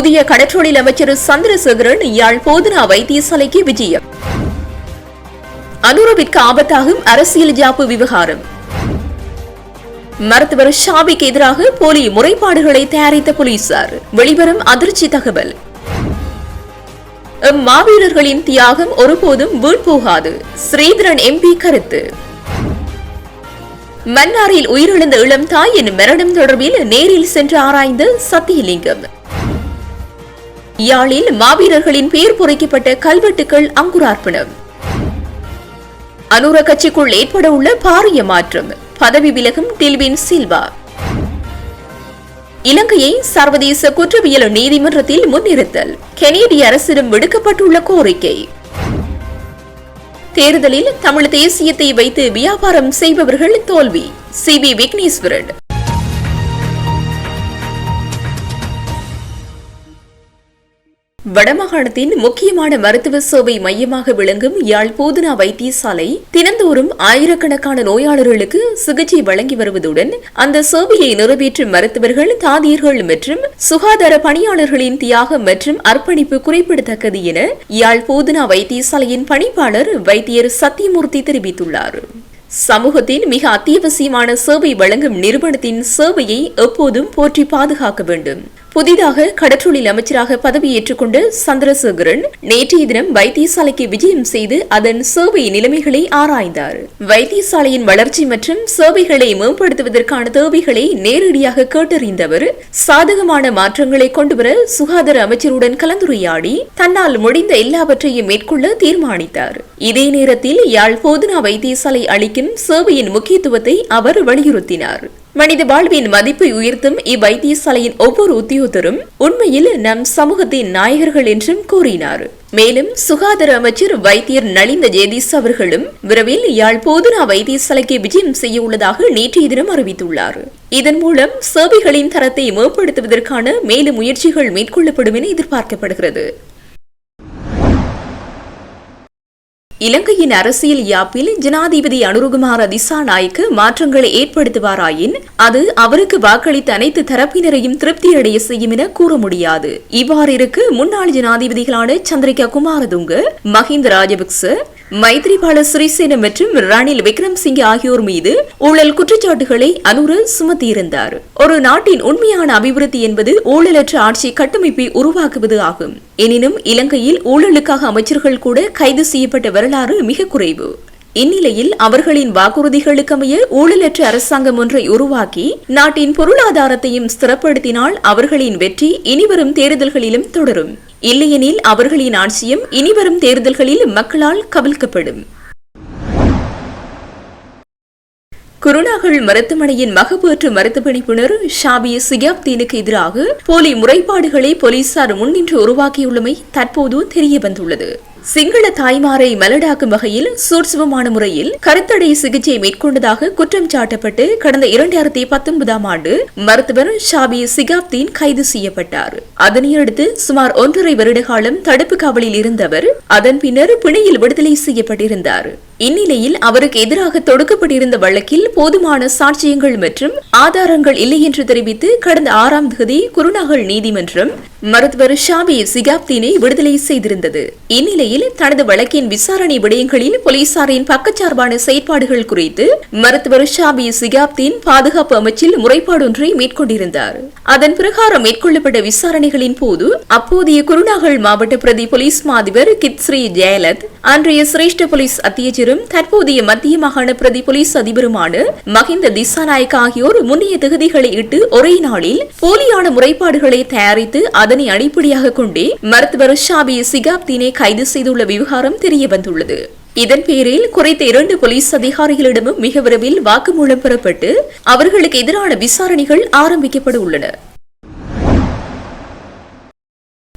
புதிய கடற்றொழில் அமைச்சர் சந்திரசேகரன் யாழ் போதனா வைத்தியசாலைக்கு விஜயம். அனுரவிற்கு ஆபத்தாகும் அரசியல் ஜாப்பு விவகாரம். மருத்துவர் ஷாபிக்கு எதிராக போலி முறைப்பாடுகளை தயாரித்த போலீசார். வெளிவரும் அதிர்ச்சி தகவல். மாவீரர்களின் தியாகம் ஒருபோதும் வீண் போகாது. ஸ்ரீதரன் எம்பி கருத்து. மன்னாரில் உயிரிழந்த இளம் தாயின் மரணம் தொடர்பில் நேரில் சென்று ஆராய்ந்த சத்தியலிங்கம். யாழில் மாவீரர்களின் பெயர் பொறிக்கப்பட்ட கல்வெட்டுக்கள் அங்குரார்ப்பணம். அனுர கட்சிக்குள் ஏற்பட உள்ள பாரிய மாற்றம். பதவி விலகும் டில்வின் சில்வா. இலங்கையை சர்வதேச குற்றவியல் நீதிமன்றத்தில் முன்னிறுத்தல். கெனேடிய அரசிடம் விடுக்கப்பட்டுள்ள கோரிக்கை. தேர்தலில் தமிழ் தேசியத்தை வைத்து வியாபாரம் செய்பவர்கள் தோல்வி. C V Vigneswaran. வடமாகாணத்தின் முக்கியமான மருத்துவ சேவை மையமாக விளங்கும் யாழ் போதுனா வைத்தியசாலை தினந்தோறும் ஆயிரக்கணக்கான நோயாளர்களுக்கு சிகிச்சை வழங்கி வருவதுடன் அந்த சேவையை நிறைவேற்றும் மருத்துவர்கள் தாதியர்கள் மற்றும் சுகாதார பணியாளர்களின் தியாகம் மற்றும் அர்ப்பணிப்பு குறிப்பிடத்தக்கது என யாழ் போதுனா வைத்தியசாலையின் பணிப்பாளர் வைத்தியர் சத்தியமூர்த்தி தெரிவித்துள்ளார். சமூகத்தின் மிக அத்தியாவசியமான சேவை வழங்கும் நிறுவனத்தின் சேவையை எப்போதும் போற்றி பாதுகாக்க வேண்டும். புதிதாக கடற்றொழில் அமைச்சராக பதவியேற்றுக் கொண்ட சந்திரசேகரன் நேற்றைய தினம் வைத்தியசாலைக்கு விஜயம் செய்து அதன் சேவை நிலைமைகளை ஆராய்ந்தார். வைத்தியசாலையின் வளர்ச்சி மற்றும் சேவைகளை மேம்படுத்துவதற்கான தேவைகளை நேரடியாக கேட்டறிந்தவர் சாதகமான மாற்றங்களை கொண்டுவர சுகாதார அமைச்சருடன் கலந்துரையாடி தன்னால் முடிந்த எல்லாவற்றையும் மேற்கொள்ள தீர்மானித்தார். இதே நேரத்தில் யாழ் போதனா வைத்தியசாலை அளிக்க அளிக்கும் சேவையின் முக்கியத்துவத்தை அவர் வலியுறுத்தினார். மனித வாழ்வின் மதிப்பை உயர்த்தும் இவ்வைத்தியசாலையின் ஒவ்வொரு உத்தியோகத்தரும் உண்மையில் நம் சமூகத்தின் நாயகர்கள் என்றும் கூறினார். மேலும் சுகாதார அமைச்சர் வைத்தியர் நலிந்த ஜெயதீஸ் அவர்களும் விரைவில் யாழ் போதுனா வைத்தியசாலைக்கு விஜயம் செய்ய உள்ளதாக நேற்றைய தினம் அறிவித்துள்ளார். இதன் மூலம் சேவைகளின் தரத்தை மேம்படுத்துவதற்கான மேலும் முயற்சிகள் மேற்கொள்ளப்படும் என எதிர்பார்க்கப்படுகிறது. இலங்கையின் அரசியல் யாப்பில் ஜனாதிபதி அனுருகுமார திசாநாயக்கு மாற்றங்களை ஏற்படுத்துவாராயின் அது அவருக்கு வாக்களித்த அனைத்து தரப்பினரையும் திருப்தியடைய செய்யும் என கூற முடியாது. இவ்வாறு இருக்கு முன்னாள் ஜனாதிபதிகளான சந்திரிகா குமாரதுங்க மஹிந்த ராஜபக்ச மைத்ரிபால சிறிசேன மற்றும் ரணில் விக்ரம்சிங்கே ஆகியோர் மீது ஊழல் குற்றச்சாட்டுகளை அனுர சுமத்தியிருந்தார். ஒரு நாட்டின் உண்மையான அபிவிருத்தி என்பது ஊழலற்ற ஆட்சி கட்டமைப்பை உருவாக்குவது ஆகும். எனினும் இலங்கையில் ஊழலுக்காக அமைச்சர்கள் கூட கைது செய்யப்பட்ட வரலாறு மிக குறைவு. இந்நிலையில் அவர்களின் வாக்குறுதிகளுக்கமைய ஊழலற்ற அரசாங்கம் ஒன்றை உருவாக்கி நாட்டின் பொருளாதாரத்தையும் ஸ்திரப்படுத்தினால் அவர்களின் வெற்றி இனிவரும் தேர்தல்களிலும் தொடரும். இல்லையெனில் அவர்களின் ஆட்சியும் இனிவரும் தேர்தல்களில் மக்களால் கவிழ்க்கப்படும். குருணாகல் மருத்துவமனையின் மகப்பேற்று மருத்துவ பணிப்புணர் ஷாபி சியாப்தீனுக்கு எதிராக போலி முறைப்பாடுகளை போலீசார் முன்னின்று உருவாக்கியுள்ளமை தற்போது தெரிய வந்துள்ளது சிங்கள தாய்மாரை மலடாக்கும் வகையில் சூட்சமமான முறையில் கருத்தடை சிகிச்சை மேற்கொண்டதாக குற்றம் சாட்டப்பட்டு கடந்த இரண்டாயிரத்தி பத்தொன்பதாம் ஆண்டு மருத்துவர் ஷாபி சிகாப்தீன் கைது செய்யப்பட்டார். அதனையடுத்து சுமார் ஒன்றரை வருட காலம் தடுப்பு காவலில் இருந்தவர் அதன் பின்னர் பிணையில் விடுதலை செய்யப்பட்டிருந்தார். இந்நிலையில் அவருக்கு எதிராக தொடுக்கப்பட்டிருந்த வழக்கில் போதுமான சாட்சியங்கள் மற்றும் ஆதாரங்கள் இல்லை என்று தெரிவித்து கடந்த ஆறாம் தேதி குருநகல் நீதிமன்றம் மருத்துவர் ஷாபி சிகாப்தீனை விடுதலை செய்திருந்தது. இந்நிலையில் தனது வழக்கின் விசாரணை விடயங்களில் போலீசாரின் பக்கச்சார்பான செயற்பாடுகள் குறித்து மருத்துவர் ஷாபி சிகாப்தின் பாதுகாப்பு அமைச்சில் முறைப்பாடு ஒன்றை மேற்கொண்டிருந்தார். அதன் பிரகாரம் மேற்கொள்ளப்பட்ட விசாரணைகளின் போது அப்போதைய குருநாகல் மாவட்ட பிரதி போலீஸ் மாதிபர் கித்ஸ்ரீ ஜெயலத் அன்றைய சிரேஷ்ட போலீஸ் அத்தியஜரும் தற்போதைய மத்திய மாகாண பிரதி போலீஸ் அதிபருமான மஹிந்த திசாநாயக் ஆகியோர் முன்னைய தகுதிகளை இட்டு ஒரே நாளில் போலியான முறைப்பாடுகளை தயாரித்து அதனை அடிப்படையாக கொண்டே மருத்துவர் ஷாபி சிகாப்தீனை கைது செய்துள்ள விவகாரம் தெரியவந்துள்ளது இதன் பேரில் குறைத்த இரண்டு போலீஸ் அதிகாரிகளிடமும் மிக விரைவில் வாக்குமூலம் பெறப்பட்டு அவர்களுக்கு எதிரான விசாரணைகள் ஆரம்பிக்கப்பட உள்ளன.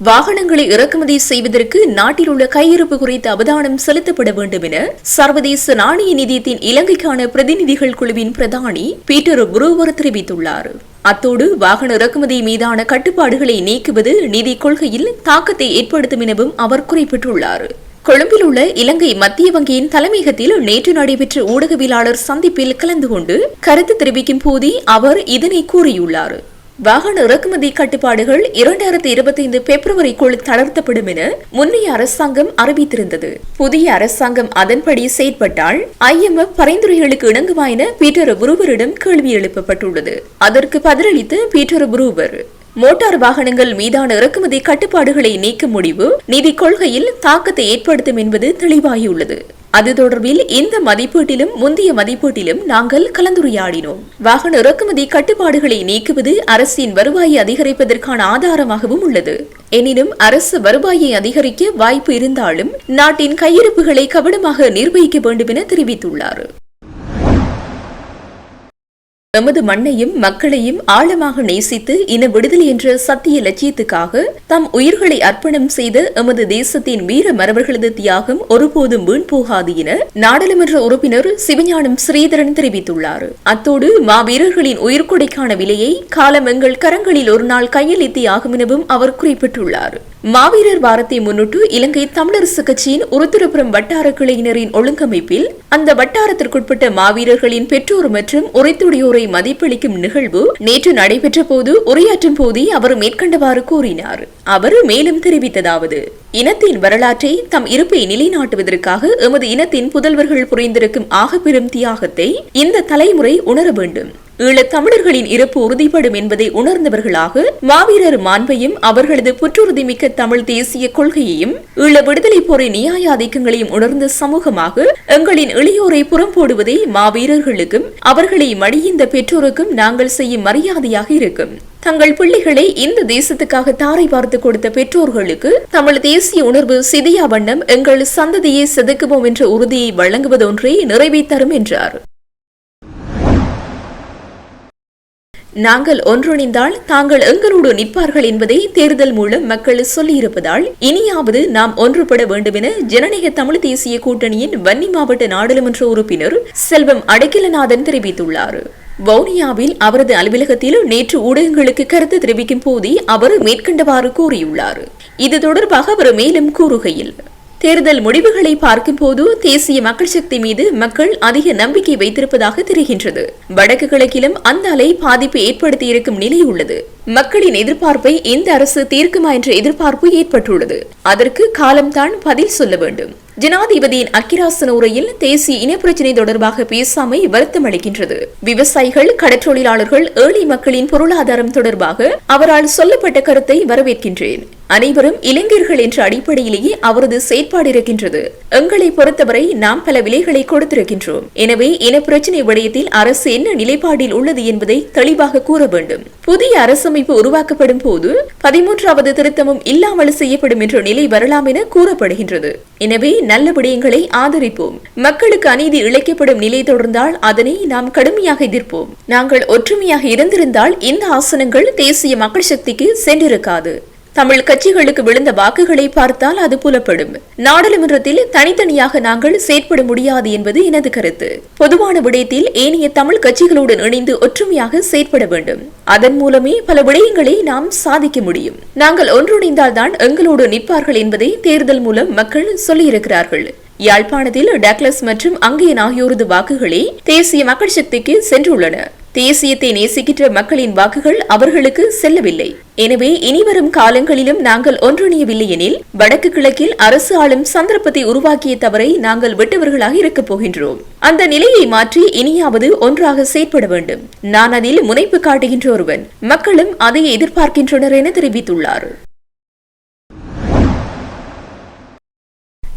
வாகனங்களை இறக்குமதி செய்வதற்கு நாட்டில் உள்ள கையிருப்பு குறித்து அவதானம் செலுத்தப்பட வேண்டும் என சர்வதேச நாணய நிதியத்தின் இலங்கைக்கான பிரதிநிதிகள் குழுவின் பிரதானி பீட்டர் புரோவர் தெரிவித்துள்ளார். அத்தோடு வாகன இறக்குமதி மீதான கட்டுப்பாடுகளை நீக்குவது நிதி கொள்கையில் தாக்கத்தை ஏற்படுத்தும் எனவும் அவர் குறிப்பிட்டுள்ளார். கொழும்பில் உள்ள இலங்கை மத்திய வங்கியின் தலைமையகத்தில் நேற்று நடைபெற்ற ஊடகவியலாளர் சந்திப்பில் கலந்து கொண்டு கருத்து தெரிவிக்கும் போதே அவர் இதனை கூறியுள்ளார். வாகன இறக்குமதி கட்டுப்பாடுகள் இரண்டாயிரத்தி இருபத்தி ஐந்து பிப்ரவரிக்குள் தளர்த்தப்படும் என முன்னைய அரசாங்கம் அறிவித்திருந்தது. புதிய அரசாங்கம் அதன்படி செயற்பட்டால் ஐஎம்எஃப் பரிந்துரைகளுக்கு இணங்குமா என பீட்டர் புரூவரிடம் கேள்வி எழுப்பப்பட்டுள்ளது. அதற்கு பதிலளித்த பீட்டர் புரூவர் மோட்டார் வாகனங்கள் மீதான இறக்குமதி கட்டுப்பாடுகளை நீக்கும் முடிவு நிதி கொள்கையில் தாக்கத்தை ஏற்படுத்தும் என்பது தெளிவாகியுள்ளது. அது தொடர்பில் இந்த மதிப்பீட்டிலும் முந்தைய மதிப்பீட்டிலும் நாங்கள் கலந்துரையாடினோம். வாகன இறக்குமதி கட்டுப்பாடுகளை நீக்குவது அரசின் வருவாயை அதிகரிப்பதற்கான ஆதாரமாகவும் உள்ளது. எனினும் அரசு வருவாயை அதிகரிக்க வாய்ப்பு இருந்தாலும் நாட்டின் கையிருப்புகளை கவனமாக நிர்வகிக்க வேண்டும் என தெரிவித்துள்ளார். எமது மண்ணையும் மக்களையும் ஆழமாக நேசித்து இன விடுதலை என்ற சத்திய லட்சியத்துக்காக தம் உயிர்களை அர்ப்பணம் செய்த எமது தேசத்தின் வீர மரபர்களது தியாகம் ஒருபோதும் வீண் போகாது என நாடாளுமன்ற உறுப்பினர் சிவஞானம் ஸ்ரீதரன் தெரிவித்துள்ளார். அத்தோடு மாவீரர்களின் உயிர்கொடைக்கான விலையை காலம் எங்கள் கரங்களில் ஒரு நாள் கையளித்தே ஆகும் எனவும் அவர் குறிப்பிட்டுள்ளார். மாவீரர் வாரத்தை முன்னிட்டு இலங்கை தமிழரசு கட்சியின் உருத்திரபுரம் வட்டார கிளையினரின் ஒழுங்கமைப்பில் அந்த வட்டாரத்திற்குட்பட்ட மாவீரர்களின் பெற்றோர் மற்றும் உரைத்துடையோரை மதிப்பளிக்கும் நிகழ்வு நேற்று நடைபெற்ற போது உரையாற்றும் போதே அவர் மேற்கண்டவாறு கூறினார். அவர் மேலும் தெரிவித்ததாவது இனத்தின் வரலாற்றை தம் இருப்பை நிலைநாட்டுவதற்காக எமது இனத்தின் புதல்வர்கள் புரிந்திருக்கும் ஆகப்பெரும் தியாகத்தை இந்த தலைமுறை உணர வேண்டும். ஈழத் தமிழர்களின் இருப்பு உறுதிப்படும் என்பதை உணர்ந்தவர்களாக மாவீரர் மாண்பையும் அவர்களது புற்றுறுதிமிக்க தமிழ் தேசிய கொள்கையையும் ஈழ விடுதலை போரின் நியாய ஆதிக்கங்களையும் உணர்ந்த சமூகமாக எங்களின் இளையோரை புறம் போடுவதே மாவீரர்களுக்கும் அவர்களை மடியிந்த பெற்றோருக்கும் நாங்கள் செய்யும் மரியாதையாக இருக்கும். தங்கள் பிள்ளைகளை இந்த தேசத்துக்காக தாரை பார்த்து கொடுத்த பெற்றோர்களுக்கு தமிழ் தேசிய உணர்வு சிதியா வண்ணம் எங்கள் சந்ததியை செதுக்குவோம் என்ற உறுதியை வழங்குவதொன்றே நிறைவேற்றரும் என்றார். நாங்கள் ஒன்றிணைந்தால் தாங்கள் எங்களோடு நிற்பார்கள் என்பதை தேர்தல் மூலம் மக்கள் சொல்லியிருப்பதால் இனியாவது நாம் ஒன்றுபட வேண்டும் என ஜனநாயக தமிழ் தேசிய கூட்டணியின் வன்னி மாவட்ட நாடாளுமன்ற உறுப்பினர் செல்வம் அடைக்கலநாதன் தெரிவித்துள்ளார். வவுனியாவில் அவரது அலுவலகத்தில் நேற்று ஊடகங்களுக்கு கருத்து தெரிவிக்கும் போதே அவர் மேற்கண்டவாறு கூறியுள்ளார். இது தொடர்பாக அவர் மேலும் கூறுகையில் தேர்தல் முடிவுகளை பார்க்கும்போது தேசிய மக்கள் சக்தி மீது மக்கள் அதிக நம்பிக்கை வைத்திருப்பதாக தெரிகின்றது. வடக்கு கிழக்கிலும் அந்த அலை பாதிப்பு ஏற்படுத்தியிருக்கும் நிலை உள்ளது. மக்களின் எதிர்பார்ப்பை இந்த அரசு தீர்க்குமா என்ற எதிர்பார்ப்பு ஏற்பட்டுள்ளது. அதற்கு காலம்தான் பதில் சொல்ல வேண்டும். ஜனாதிபதியின் அக்கிராசன உரையில் தேசிய இனப்பிரச்சினை தொடர்பாக பேசாமை வருத்தம் அளிக்கின்றது. விவசாயிகள் கடற்றொழிலாளர்கள் ஏழை மக்களின் பொருளாதாரம் தொடர்பாக அவரால் சொல்லப்பட்ட கருத்தை வரவேற்கின்றேன். அனைவரும் இளைஞர்கள் என்ற அடிப்படையிலேயே அவரது செயற்பாடு இருக்கின்றது. எங்களை பொறுத்தவரை நாம் பல விலைகளை கொடுத்திருக்கின்றோம். எனவே இனப்பிரச்சினை விடயத்தில் அரசு என்ன நிலைப்பாடில் உள்ளது என்பதை தெளிவாக கூற வேண்டும். புதிய அரசமைப்பு உருவாக்கப்படும் போது பதிமூன்றாவது திருத்தமும் இல்லாமல் செய்யப்படும் என்ற நிலை வரலாம் என கூறப்படுகின்றது. எனவே நல்ல விடயங்களை ஆதரிப்போம். மக்களுக்கு அநீதி இழைக்கப்படும் நிலை தொடர்ந்தால் அதனை நாம் கடுமையாக எதிர்ப்போம். நாங்கள் ஒற்றுமையாக இருந்திருந்தால் இந்த ஆசனங்கள் தேசிய மக்கள் சக்திக்கு சென்றிருக்காது. தமிழ் கட்சிகளுக்கு விழுந்த வாக்குகளை பார்த்தால் அது புலப்படும். நாடாளுமன்றத்தில் தனித்தனியாக நாங்கள் செயற்பட முடியாது என்பது எனது கருத்து. பொதுவான விடயத்தில் ஏனைய தமிழ் கட்சிகளுடன் இணைந்து ஒற்றுமையாக செயற்பட வேண்டும். அதன் மூலமே பல விடயங்களை நாம் சாதிக்க முடியும். நாங்கள் ஒன்றிணைந்தால்தான் எங்களோடு நிற்பார்கள் என்பதை தேர்தல் மூலம் மக்கள் சொல்லியிருக்கிறார்கள். யாழ்ப்பாணத்தில் டக்லஸ் மற்றும் அங்கேயன் ஆகியோரது வாக்குகளே தேசிய மக்கள் சக்திக்கு சென்றுள்ளன. தேசியத்தை நேசிக்கின்ற மக்களின் வாக்குகள் அவர்களுக்கு செல்லவில்லை. எனவே இனிவரும் காலங்களிலும் நாங்கள் ஒன்றிணையவில்லை எனில் வடக்கு கிழக்கில் அரசு ஆளும் சந்தர்ப்பத்தை உருவாக்கிய தவறை நாங்கள் விட்டவர்களாக இருக்கப் போகின்றோம். அந்த நிலையை மாற்றி இனியாவது ஒன்றாக செயற்பட வேண்டும். நான் அதில் முனைப்பு காட்டுகின்ற ஒருவன். மக்களும் அதை எதிர்பார்க்கின்றனர் என தெரிவித்துள்ளார்.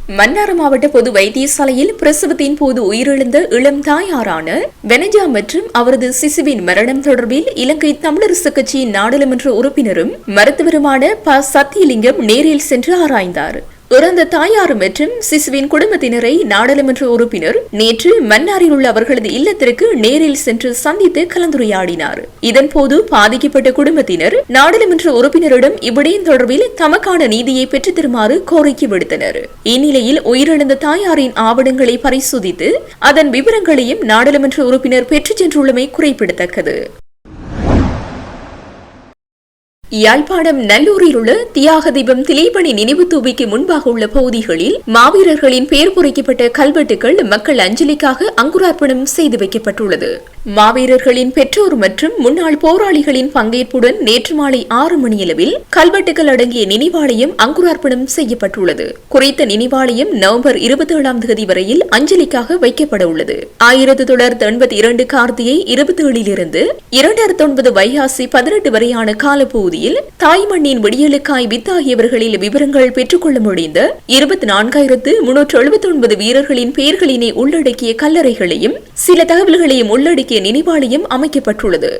மன்னார் மாவட்ட பொது வைத்தியசாலையில் பிரசவத்தின் போது உயிரிழந்த இளம் தாயாரான வெனஜா மற்றும் அவரது சிசுவின் மரணம் தொடர்பில் இலங்கை தமிழரசு கட்சியின் நாடாளுமன்ற உறுப்பினரும் மருத்துவருமான ப. சத்தியலிங்கம் நேரில் சென்று ஆராய்ந்தார். இறந்த தாயார் மற்றும் சிசுவின் குடும்பத்தினரை நாடாளுமன்ற உறுப்பினர் நேற்று மன்னாரில் உள்ள அவர்களது இல்லத்திற்கு நேரில் சென்று சந்தித்து கலந்துரையாடினார். இதன்போது பாதிக்கப்பட்ட குடும்பத்தினர் நாடாளுமன்ற உறுப்பினரிடம் இவ்விடயம் தொடர்பில் தமக்கான நீதியை பெற்று தருமாறு கோரிக்கை விடுத்தனர். இந்நிலையில் உயிரிழந்த தாயாரின் ஆவணங்களை பரிசோதித்து அதன் விவரங்களையும் நாடாளுமன்ற உறுப்பினர் பெற்றுச் சென்றுள்ளமை குறிப்பிடத்தக்கது. யாழ்ப்பாணம் நல்லூரில் உள்ள தியாக தீபம் திலீபணி நினைவு தூவிக்கு முன்பாக உள்ள பகுதிகளில் மாவீரர்களின் பெயர் பொறிக்கப்பட்ட கல்வெட்டுகள் மக்கள் அஞ்சலிக்காக அங்குரார்ப்பணம் செய்து வைக்கப்பட்டுள்ளது. மாவீரர்களின் பெற்றோர் மற்றும் முன்னாள் போராளிகளின் பங்கேற்புடன் நேற்று மாலை ஆறு மணியளவில் கல்வெட்டுகள் அடங்கிய நினைவாலயம் அங்குரார்ப்பணம் செய்யப்பட்டுள்ளது. குறித்த நினைவாலயம் நவம்பர் இருபத்தி ஏழாம் தேதி வரையில் அஞ்சலிக்காக வைக்கப்பட உள்ளது. ஆயிரத்தி தொள்ளாயிரத்தி எண்பத்தி இரண்டு கார்த்திகை இருபத்தி ஏழிலிருந்து இரண்டாயிரத்தி ஒன்பது வைகாசி பதினெட்டு வரையான காலப்பகுதியில் தாய்மண்ணின் விடியலுக்காய் வித்தாகியவர்களில் விவரங்கள் பெற்றுக்கொள்ள முடிந்த இருபத்தி நான்காயிரத்து முன்னூற்று எழுபத்தி ஒன்பது வீரர்களின் பெயர்களினை உள்ளடக்கிய கல்லறைகளையும் சில தகவல்களையும் உள்ளடக்கிய நினைவாலயம் அமைக்கப்பட்டுள்ளது.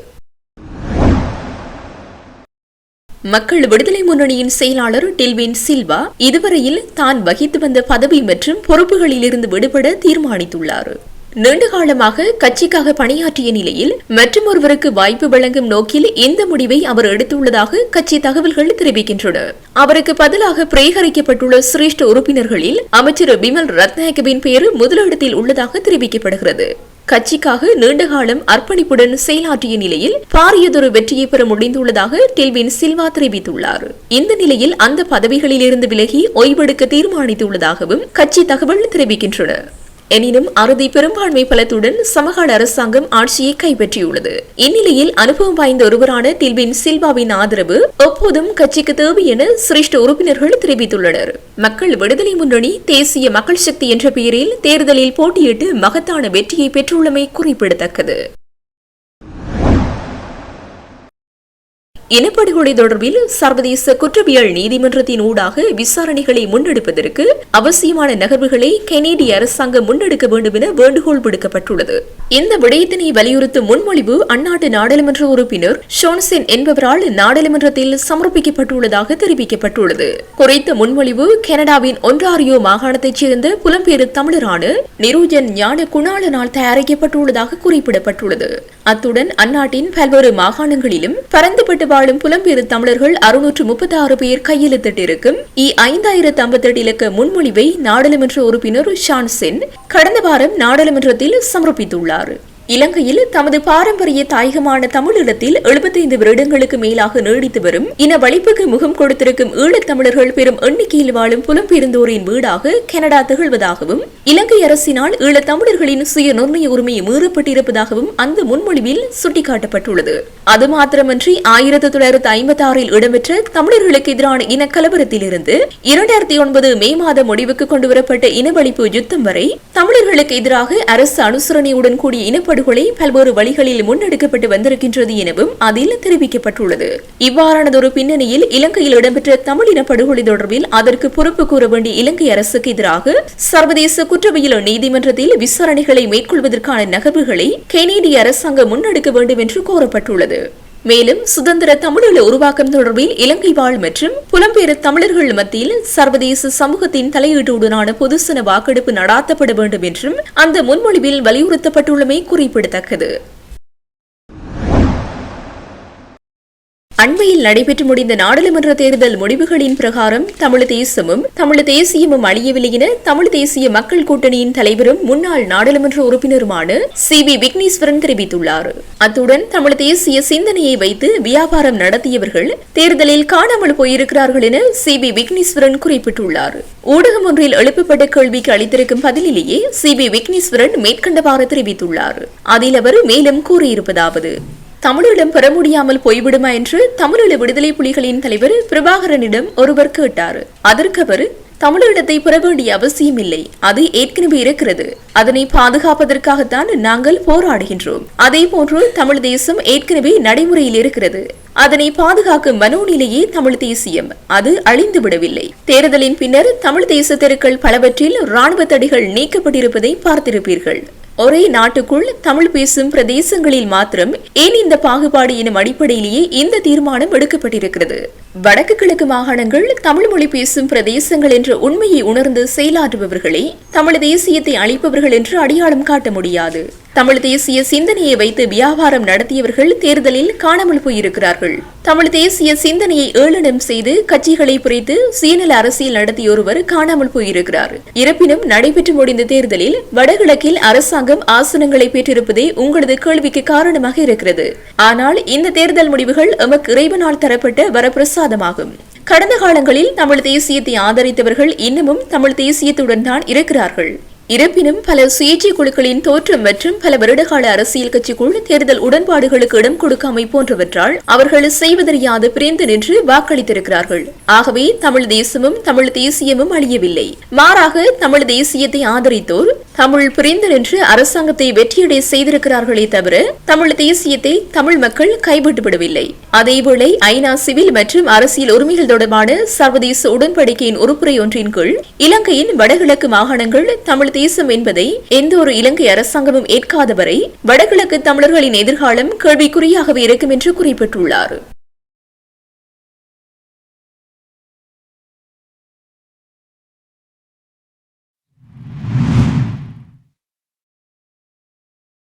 மக்கள் விடுதலை முன்னணியின் செயலாளர் டில்வின் சில்வா இதுவரையில் தான் வகித்து வந்த பதவி மற்றும் பொறுப்புகளிலிருந்து விடுபட தீர்மானித்துள்ளார். நீண்டகாலமாக கட்சிக்காக பணியாற்றிய நிலையில் மற்றொருவருக்கு வாய்ப்பு வழங்கும் நோக்கில் இந்த முடிவை அவர் எடுத்துள்ளதாக கட்சி தகவல்கள் தெரிவிக்கின்றன. அவருக்கு பதிலாக பிரேகரிக்கப்பட்டுள்ள சிரேஷ்ட உறுப்பினர்களில் அமைச்சர் பிமல் ரத்நாயகவின் பெயர் முதலிடத்தில் உள்ளதாக தெரிவிக்கப்படுகிறது. கட்சிக்காக நீண்டகாலம் அர்ப்பணிப்புடன் செயலாற்றிய நிலையில் பாரியதொரு வெற்றியை பெற முடிந்துள்ளதாக டெல்வின் சில்வா தெரிவித்துள்ளார். இந்த நிலையில் அந்த பதவிகளிலிருந்து விலகி ஓய்வெடுக்க தீர்மானித்துள்ளதாகவும் கட்சி தகவல் தெரிவிக்கின்றன. எனினும் அறுதி பெரும்பான்மை பலத்துடன் சமகால அரசாங்கம் ஆட்சியை கைப்பற்றியுள்ளது. இந்நிலையில் அனுபவம் வாய்ந்த ஒருவரான தில்வின் சில்வாவின் ஆதரவு எப்போதும் கட்சிக்கு தேவை என சிரேஷ்ட உறுப்பினர்கள் தெரிவித்துள்ளனர். மக்கள் விடுதலை முன்னணி தேசிய மக்கள் சக்தி என்ற பெயரில் தேர்தலில் போட்டியிட்டு மகத்தான வெற்றியை பெற்றுள்ளமை குறிப்பிடத்தக்கது. இனப்படுகொலை தொடர்பில் சர்வதேச குற்றவியல் நீதிமன்றத்தின் ஊடாக விசாரணைகளை முன்னெடுப்பதற்கு அவசியமான நகர்வுகளை கெனேடிய அரசாங்கம் முன்னெடுக்க வேண்டும் என வேண்டுகோள் விடுக்கப்பட்டுள்ளது. இந்த விடயத்தினை வலியுறுத்தும் முன்மொழிவு அந்நாட்டு நாடாளுமன்ற உறுப்பினர் ஷோன்சென் என்பவரால் நாடாளுமன்றத்தில் சமர்ப்பிக்கப்பட்டுள்ளதாக தெரிவிக்கப்பட்டுள்ளது. குறித்த முன்மொழிவு கனடாவின் ஒன்றாரியோ மாகாணத்தைச் சேர்ந்த புலம்பெயர் தமிழரான நிரூஜன் ஞான குணாளனால் தயாரிக்கப்பட்டுள்ளதாக குறிப்பிடப்பட்டுள்ளது. அத்துடன் அந்நாட்டின் பல்வேறு மாகாணங்களிலும் பரந்துபட்டு வாழும் புலம்பெயர் தமிழர்கள் அறுநூற்று முப்பத்தி ஆறு பேர் கையெழுத்திட்டிருக்கும். இ ஐந்தாயிரத்து ஐம்பத்தெட்டு இலக்க முன்மொழிவை நாடாளுமன்ற உறுப்பினர் ஷான் சென் கடந்த வாரம் நாடாளுமன்றத்தில் சமர்ப்பித்துள்ளார். இலங்கையில் தமது பாரம்பரிய தாயகமான தமிழிடத்தில் எழுபத்தைந்து வருடங்களுக்கு மேலாக நீடித்து வரும் இன வலிப்புக்கு முகம் கொடுத்திருக்கும் ஈழத்தமிழர்கள் பெரும் எண்ணிக்கையில் வாழும் புலம்பெயர்ந்தோரின் வீடாக கனடா திகழ்வதாகவும் இலங்கை அரசினால் ஈழத்தமிழர்களின் சுய நிர்ணய உரிமை மீறப்பட்டிருப்பதாகவும் அந்த முன்மொழிவில் சுட்டிக்காட்டப்பட்டுள்ளது. அது மாத்திரமன்றி ஆயிரத்தி தொள்ளாயிரத்தி ஐம்பத்தி ஆறில் இடம்பெற்ற தமிழர்களுக்கு எதிரான இனக்கலவரத்திலிருந்து இரண்டாயிரத்தி ஒன்பது மே மாத முடிவுக்கு கொண்டுவரப்பட்ட இனவழிப்பு யுத்தம் வரை தமிழர்களுக்கு எதிராக அரசு அனுசரணையுடன் கூடிய இனப்படு படுகொலை பல்வேறு வழிகளில் முன்னெடுக்கப்பட்டு வந்திருக்கின்றது எனவும் அதில் தெரிவிக்கப்பட்டுள்ளது. இவ்வாறானதொரு பின்னணியில் இலங்கையில் இடம்பெற்ற தமிழின படுகொலை தொடர்பில் அதற்கு பொறுப்பு கூற வேண்டிய இலங்கை அரசுக்கு எதிராக சர்வதேச குற்றவியல் நீதிமன்றத்தில் விசாரணைகளை மேற்கொள்வதற்கான நகர்வுகளை கெனேடிய அரசாங்கம் முன்னெடுக்க வேண்டும் என்று கோரப்பட்டுள்ளது. மேலும் சுதந்திர தமிழீழ உருவாக்கம் தொடர்பில் இலங்கை வாழ் மற்றும் புலம்பெயர் தமிழர்கள் மத்தியில் சர்வதேச சமூகத்தின் தலையீட்டுடனான பொதுசன வாக்கெடுப்பு நடாத்தப்பட வேண்டும் என்றும் அந்த முன்மொழிவில் வலியுறுத்தப்பட்டுள்ளமை குறிப்பிடத்தக்கது. அண்மையில் நடைபெற்று முடிந்த நாடாளுமன்ற தேர்தல் முடிவுகளின் பிரகாரம் தமிழ் தேசமும் தமிழ் தேசியமும் அழியவில்லை என தமிழ் தேசிய மக்கள் கூட்டணியின் தலைவரும் முன்னாள் நாடாளுமன்ற உறுப்பினருமான சி. வி. விக்னேஸ்வரன் தெரிவித்துள்ளார். அத்துடன் தமிழ் தேசிய சிந்தனையை வைத்து வியாபாரம் நடத்தியவர்கள் தேர்தலில் காணாமல் போயிருக்கிறார்கள் என சி. வி. விக்னேஸ்வரன் குறிப்பிட்டுள்ளார். ஊடகம் ஒன்றில் எழுப்பப்பட்ட கேள்விக்கு அளித்திருக்கும் பதிலிலேயே சி. வி. விக்னேஸ்வரன் மேற்கண்டவாறு தெரிவித்துள்ளார். அதில் அவர் மேலும் கூறியிருப்பதாவது தமிழரிடம் பெற முடியாமல் போய்விடுமா என்று தமிழீழ விடுதலை புலிகளின் தலைவர் பிரபாகரனிடம் ஒருவர் கேட்டார். அதற்கு அவர் தமிழரிடத்தை பெற வேண்டிய அவசியம் இல்லை. அது ஏற்கனவே இருக்கிறது. அதனை பாதுகாப்பதற்காகத்தான் நாங்கள் போராடுகின்றோம். அதே போன்று தமிழ் தேசம் ஏற்கனவே நடைமுறையில் இருக்கிறது. அதனை பாதுகாக்கும் மனோநிலையே தமிழ் தேசியம். அது அழிந்து விடவில்லை. தேர்தலின் பின்னர் தமிழ் தேச தெருக்கள் பலவற்றில் ராணுவ தடைகள் நீக்கப்பட்டிருப்பதை பார்த்திருப்பீர்கள். ஒரே நாட்டுக்குள் தமிழ் பேசும் பிரதேசங்களில் மாத்திரம் ஏன் இந்த பாகுபாடு எனும் அடிப்படையிலேயே இந்த தீர்மானம் எடுக்கப்பட்டிருக்கிறது? வடக்கு கிழக்கு மாகாணங்கள் தமிழ் மொழி பேசும் பிரதேசங்கள் என்ற உண்மையை உணர்ந்து செயலாற்றுபவர்களை தமிழ் தேசியத்தை அளிப்பவர்கள் என்று அடையாளம் காட்ட முடியாது. தமிழ் தேசிய சிந்தனையை வைத்து வியாபாரம் நடத்தியவர்கள் தேர்தலில் காணாமல் போயிருக்கிறார்கள். தமிழ் தேசிய சிந்தனையை ஏளனம் செய்து கட்சிகளை பிரித்து சுயநல அரசியல் நடத்திய ஒருவர் காணாமல் போயிருக்கிறார். இருப்பினும் நடைபெற்று முடிந்த தேர்தலில் வடகிழக்கில் அரசாங்கம் ஆசனங்களை பெற்றிருப்பதே உங்களது கேள்விக்கு காரணமாக இருக்கிறது. ஆனால் இந்த தேர்தல் முடிவுகள் எமக்கு இறைவனால் தரப்பட்ட வரப்பிரசாதமாகும். கடந்த காலங்களில் தமிழ் தேசியத்தை ஆதரித்தவர்கள் இன்னமும் தமிழ் தேசியத்துடன் தான் இருக்கிறார்கள். இருப்பினும் பல சுயேட்சை குழுக்களின் தோற்றம் மற்றும் பல வருடகால அரசியல் கட்சிக்குள் தேர்தல் உடன்பாடுகளுக்கு இடம் கொடுக்காமை போன்றவற்றால் அவர்கள் செய்வதறியாது பிரிந்து நின்று வாக்களித்திருக்கிறார்கள். ஆகவே தமிழ் தேசமும் தமிழ் தேசியமும் அழியவில்லை. மாறாக தமிழ் தேசியத்தை ஆதரித்தோர் தமிழ் பிரிந்து நின்று அரசாங்கத்தை வெற்றியடை செய்திருக்கிறார்களே தவிர தமிழ் தேசியத்தை தமிழ் மக்கள் கைவிட்டுவிடவில்லை அதேவேளை ஐநா சிவில் மற்றும் அரசியல் உரிமைகள் தொடர்பான சர்வதேச உடன்படிக்கையின் உறுப்புரை ஒன்றின் கீழ் இலங்கையின் வடகிழக்கு மாகாணங்கள் தமிழ் தேசம் என்பதை எந்த ஒரு இலங்கை அரசாங்கமும் ஏற்காதவரை வடகிழக்கு தமிழர்களின் எதிர்காலம் கேள்விக்குறியாகவே இருக்கும் என்று குறிப்பிட்டுள்ளார்.